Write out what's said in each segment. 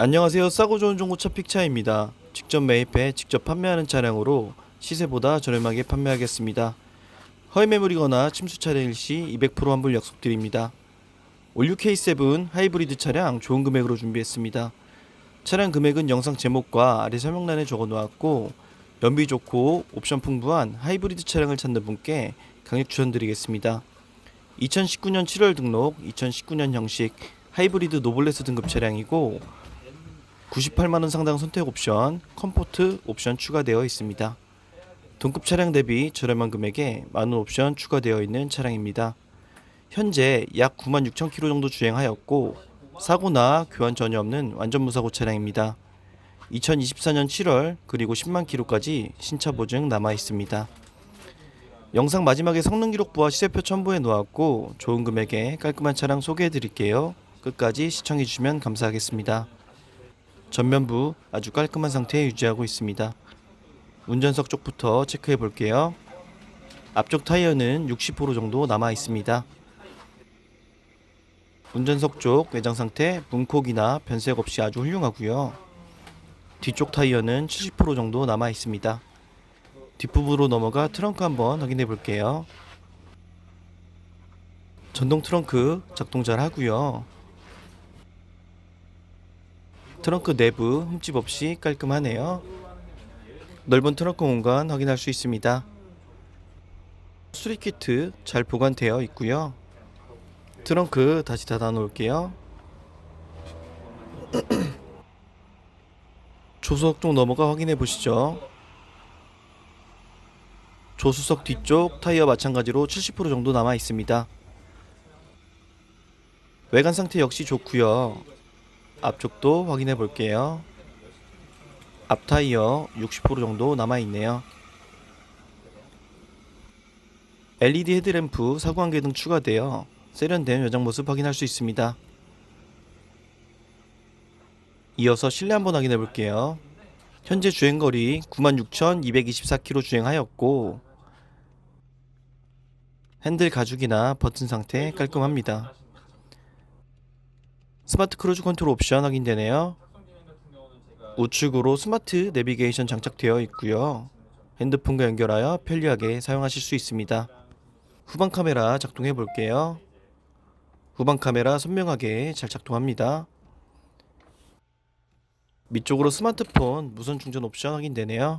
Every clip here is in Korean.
안녕하세요. 싸고 좋은 중고차 픽차입니다. 직접 매입해 직접 판매하는 차량으로 시세보다 저렴하게 판매하겠습니다. 허위 매물이거나 침수 차량일 시 200% 환불 약속드립니다. 올류 K7 하이브리드 차량 좋은 금액으로 준비했습니다. 차량 금액은 영상 제목과 아래 설명란에 적어 놓았고 연비 좋고 옵션 풍부한 하이브리드 차량을 찾는 분께 강력 추천드리겠습니다. 2019년 7월 등록, 2019년 형식 하이브리드 노블레스 등급 차량이고 98만 원 상당 선택 옵션, 컴포트 옵션 추가되어 있습니다. 동급 차량 대비 저렴한 금액에 많은 옵션 추가되어 있는 차량입니다. 현재 약 9만 6천 킬로 정도 주행하였고 사고나 교환 전혀 없는 완전 무사고 차량입니다. 2024년 7월 그리고 10만 킬로까지 신차 보증 남아 있습니다. 영상 마지막에 성능 기록부와 시세표 첨부해 놓았고 좋은 금액에 깔끔한 차량 소개해 드릴게요. 끝까지 시청해 주시면 감사하겠습니다. 전면부 아주 깔끔한 상태에 유지하고 있습니다. 운전석 쪽부터 체크해 볼게요. 앞쪽 타이어는 60% 정도 남아 있습니다. 운전석 쪽 외장 상태 문콕이나 변색 없이 아주 훌륭하고요. 뒤쪽 타이어는 70% 정도 남아 있습니다. 뒷부분으로 넘어가 트렁크 한번 확인해 볼게요. 전동 트렁크 작동 잘 하고요. 트렁크 내부 흠집 없이 깔끔하네요. 넓은 트렁크 공간 확인할 수 있습니다. 수리 키트 잘 보관되어 있고요. 트렁크 다시 닫아 놓을게요. 조수석 쪽 넘어가 확인해 보시죠. 조수석 뒤쪽 타이어 마찬가지로 70% 정도 남아 있습니다. 외관 상태 역시 좋고요. 앞쪽도 확인해 볼게요. 앞 타이어 60% 정도 남아 있네요. LED 헤드램프 사구안개 등 추가되어 세련된 외장 모습 확인할 수 있습니다. 이어서 실내 한번 확인해 볼게요. 현재 주행거리 96,224km 주행하였고 핸들 가죽이나 버튼 상태 깔끔합니다. 스마트 크루즈 컨트롤 옵션 확인되네요. 우측으로 스마트 내비게이션 장착되어 있고요. 핸드폰과 연결하여 편리하게 사용하실 수 있습니다. 후방 카메라 작동해 볼게요. 후방 카메라 선명하게 잘 작동합니다. 밑쪽으로 스마트폰 무선 충전 옵션 확인되네요.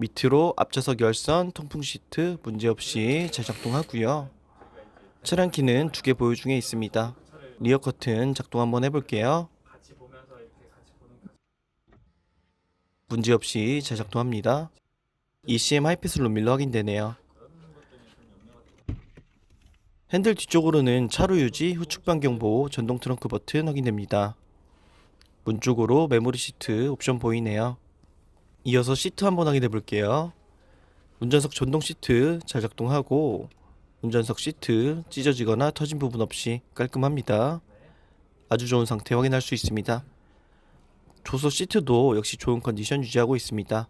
밑으로 앞좌석 열선 통풍 시트 문제없이 잘 작동하고요. 차량 키는 두 개 보유 중에 있습니다. 리어 커튼 작동 한번 해볼게요. 문제없이 잘 작동합니다. ECM 하이패스 룸밀러 확인되네요. 핸들 뒤쪽으로는 차로 유지, 후측 반경 보호, 전동 트렁크 버튼 확인됩니다. 문 쪽으로 메모리 시트 옵션 보이네요. 이어서 시트 한번 확인해 볼게요. 운전석 전동 시트 잘 작동하고 운전석 시트 찢어지거나 터진 부분 없이 깔끔합니다. 아주 좋은 상태 확인할 수 있습니다. 조소 시트도 역시 좋은 컨디션 유지하고 있습니다.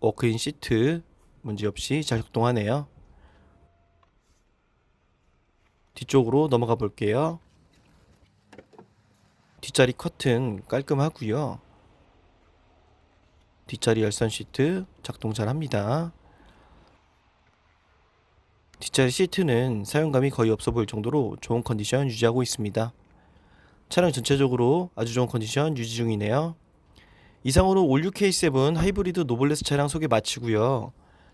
워크인 시트 문제없이 잘 작동하네요. 뒤쪽으로 넘어가 볼게요. 뒷자리 커튼 깔끔하고요. 뒷자리 열선 시트 작동 잘 합니다. 뒷자리 시트는 사용감이 거의 없어 보일 정도로 좋은 컨디션 유지하고 있습니다. 차량 전체적으로 아주 좋은 컨디션 유지 중이네요. 이상으로 올류 K7 하이브리드 노블레스 차량 소개 마치고요.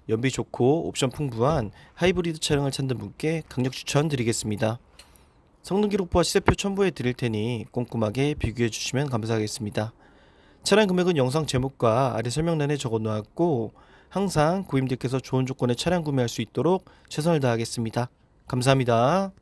연비 좋고 옵션 풍부한 하이브리드 차량을 찾는 분께 강력 추천드리겠습니다. 성능 기록부와 시세표 첨부해 드릴 테니 꼼꼼하게 비교해 주시면 감사하겠습니다. 차량 금액은 영상 제목과 아래 설명란에 적어 놓았고 항상 고객님들께서 좋은 조건의 차량 구매할 수 있도록 최선을 다하겠습니다. 감사합니다.